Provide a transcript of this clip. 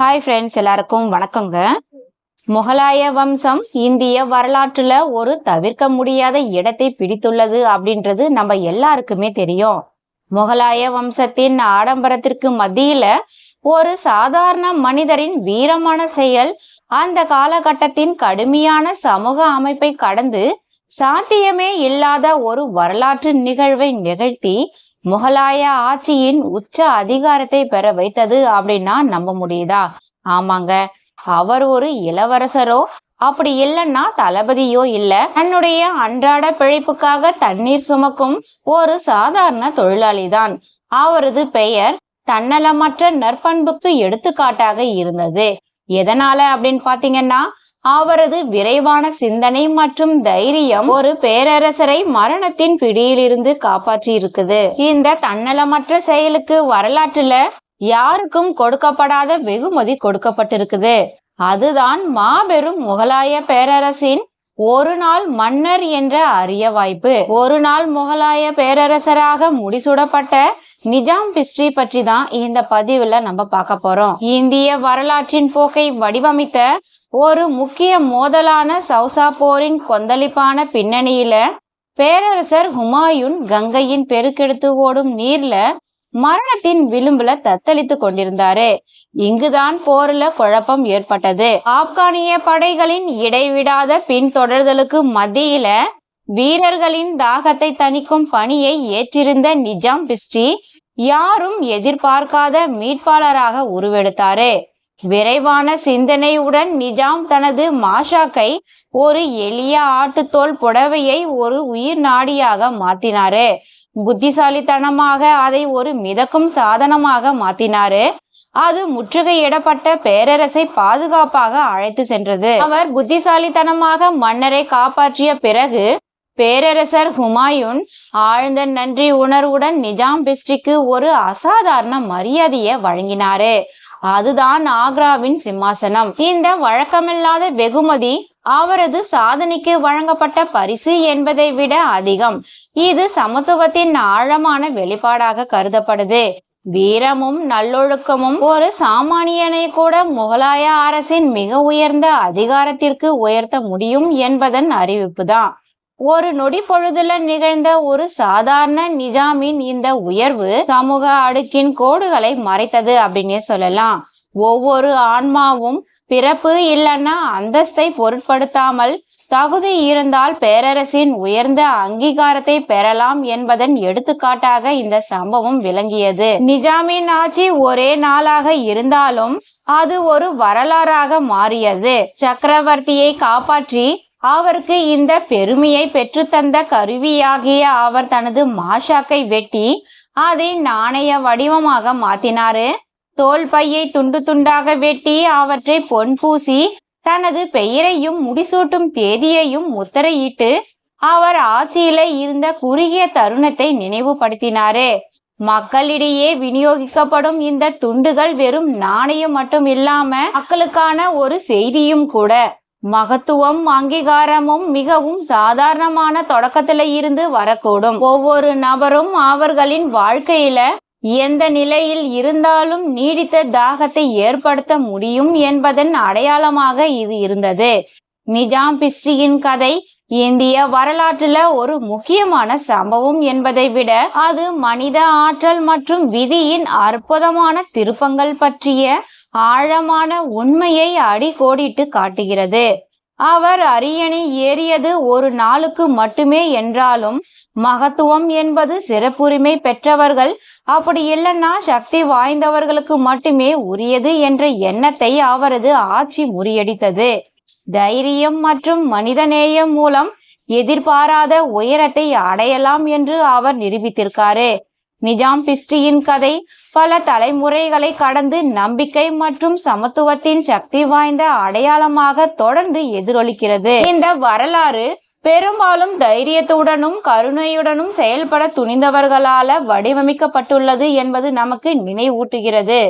Hi friends எல்லாருக்கும் வணக்கங்க. முகலாய வம்சம் இந்திய வரலாற்றுல ஒரு தவிர்க்க முடியாத இடத்தை பிடித்துள்ளது அப்படின்றது நம்ம எல்லாருக்குமே தெரியும். முகலாய வம்சத்தின் ஆடம்பரத்திற்கு மத்தியில ஒரு சாதாரண மனிதரின் வீரமான செயல் அந்த காலகட்டத்தின் கடுமையான சமூக அமைப்பை கடந்து சாத்தியமே இல்லாத ஒரு வரலாற்று நிகழ்வை நிகழ்த்தி முகலாய ஆட்சியின் உச்ச அதிகாரத்தை பெற வைத்தது அப்படின்னா நம்ப முடியுதா? ஆமாங்க. அவர் ஒரு இளவரசரோ? அப்படி இல்லைன்னா தளபதியோ இல்ல. தன்னுடைய அன்றாட பிழைப்புக்காக தண்ணீர் சுமக்கும் ஒரு சாதாரண தொழிலாளி தான் அவரது பெயர் தன்னலமற்ற நற்பண்புக்கு எடுத்துக்காட்டாக இருந்தது. எதனால அப்படின்னு பாத்தீங்கன்னா அவரது விரைவான சிந்தனை மற்றும் தைரியம் ஒரு பேரரசரை மரணத்தின் பிடியிலிருந்து காப்பாற்றி இருக்குது இந்த தன்னலமற்ற செயலுக்கு வரலாற்றுல யாருக்கும் கொடுக்கப்படாத வெகுமதி கொடுக்கப்பட்டிருக்குது. அதுதான் மாபெரும் முகலாய பேரரசின் ஒரு நாள் மன்னர் என்ற அரிய வாய்ப்பு. ஒரு நாள் முகலாய பேரரசராக முடிசூடப்பட்ட நிஜாம் பிஸ்ரி பற்றி தான் இந்த பதிவுல நம்ம பார்க்க போறோம். இந்திய வரலாற்றின் போக்கை வடிவமைத்த ஒரு முக்கிய மோதலான சவுசா போரின் கொந்தளிப்பான பின்னணியில பேரரசர் ஹுமாயூன் கங்கையின் பெருக்கெடுத்து ஓடும் நீர்ல மரணத்தின் விளிம்புல தத்தளித்து கொண்டிருந்தாரு. இங்குதான் போர்ல குழப்பம் ஏற்பட்டது. ஆப்கானிய படைகளின் இடைவிடாத பின்தொடர்தலுக்கு மத்தியில வீரர்களின் தாகத்தை தணிக்கும் பணியை ஏற்றிருந்த நிஜாம் பிஸ்டி யாரும் எதிர்பார்க்காத மீட்பாளராக உருவெடுத்தாரு. விரைவான சிந்தனையுடன் நிஜாம் தனது மாஷாக்கை ஒரு எளிய ஆட்டுத்தோல் புடவையை ஒரு உயிர் நாடியாக மாத்தினாரு. புத்திசாலித்தனமாக அதை ஒரு மிதக்கும் சாதனமாக மாத்தினாரு. அது முற்றுகையிடப்பட்ட பேரரசை பாதுகாப்பாக அழைத்து சென்றது. அவர் புத்திசாலித்தனமாக மன்னரை காப்பாற்றிய பிறகு பேரரசர் ஹுமாயூன் ஆழ்ந்த நன்றி உணர்வுடன் நிஜாம் பிஸ்டிக்கு ஒரு அசாதாரண மரியாதையை வழங்கினாரு. அதுதான் ஆக்ராவின் சிம்மாசனம். இந்த வழக்கமில்லாத வெகுமதி அவரது சாதனைக்கு வழங்கப்பட்ட பரிசு என்பதை விட அதிகம். இது சமத்துவத்தின் ஆழமான வெளிப்பாடாக கருதப்படுது. வீரமும் நல்லொழுக்கமும் ஒரு சாமானியனை கூட முகலாய அரசின் மிக உயர்ந்த அதிகாரத்திற்கு உயர்த்த முடியும் என்பதன் அறிவிப்பு தான் ஒரு நொடி பொழுதுல நிகழ்ந்த ஒரு சாதாரண நிஜாமின் இந்த உயர்வு சமூக அடுக்கின் கோடுகளை மறைத்தது அப்படின்னே சொல்லலாம். ஒவ்வொரு ஆன்மாவும் பிறப்பு இல்லைன்னா அந்தஸ்தை பொருட்படுத்தாமல் தகுதி இருந்தால் பேரரசின் உயர்ந்த அங்கீகாரத்தை பெறலாம் என்பதன் எடுத்துக்காட்டாக இந்த சம்பவம் விளங்கியது. நிஜாமின் ஆட்சி ஒரே நாளாக இருந்தாலும் அது ஒரு வரலாறாக மாறியது. சக்கரவர்த்தியை காப்பாற்றி அவருக்கு இந்த பெருமையை பெற்றுத்தந்த கருவியாகிய அவர் தனது மாஷாக்கை வெட்டி அதை நாணய வடிவமாக மாத்தினாரு. தோல் பையை துண்டு துண்டாக வெட்டி அவற்றை பொன் பூசி தனது பெயரையும் முடிசூட்டும் தேதியையும் முத்திரையிட்டு அவர் ஆட்சியில இருந்த குறுகிய தருணத்தை நினைவுபடுத்தினாரு. மக்களிடையே விநியோகிக்கப்படும் இந்த துண்டுகள் வெறும் நாணயம் மட்டும் இல்லாம மக்களுக்கான ஒரு செய்தியும் கூட. மகத்துவம் அங்கீகாரமும் மிகவும் சாதாரணமான தொடக்கத்துல இருந்து வரக்கூடும். ஒவ்வொரு நபரும் அவர்களின் வாழ்க்கையில எந்த நிலையில் இருந்தாலும் நீடித்த தாகத்தை ஏற்படுத்த முடியும் என்பதன் அடையாளமாக இது இருந்தது. நிஜாம் பிஸ்டியின் கதை இந்திய வரலாற்றுல ஒரு முக்கியமான சம்பவம் என்பதை விட அது மனித ஆற்றல் மற்றும் விதியின் அற்புதமான திருப்பங்கள் பற்றிய ஆழமான உண்மையை அடிக்கோடிட்டு காட்டுகிறது. அவர் அரியணை ஏறியது ஒரு நாளுக்கு மட்டுமே என்றாலும் மகத்துவம் என்பது சிறப்புரிமை பெற்றவர்கள் அப்படி இல்லைன்னா சக்தி வாய்ந்தவர்களுக்கு மட்டுமே உரியது என்ற எண்ணத்தை அவரது ஆட்சி முறியடித்தது. தைரியம் மற்றும் மனிதநேயம் மூலம் எதிர்பாராத உயரத்தை அடையலாம் என்று அவர் நிரூபித்திருக்காரு. நிஜாம் பிஸ்டியின் கதை பல தலைமுறைகளை கடந்து நம்பிக்கை மற்றும் சமத்துவத்தின் சக்தி வாய்ந்த அடையாளமாக தொடர்ந்து எதிரொலிக்கிறது. இந்த வரலாறு பெரும்பாலும் தைரியத்துடனும் கருணையுடனும் செயல்பட துணிந்தவர்களால வடிவமைக்கப்பட்டுள்ளது என்பது நமக்கு நினைவூட்டுகிறது.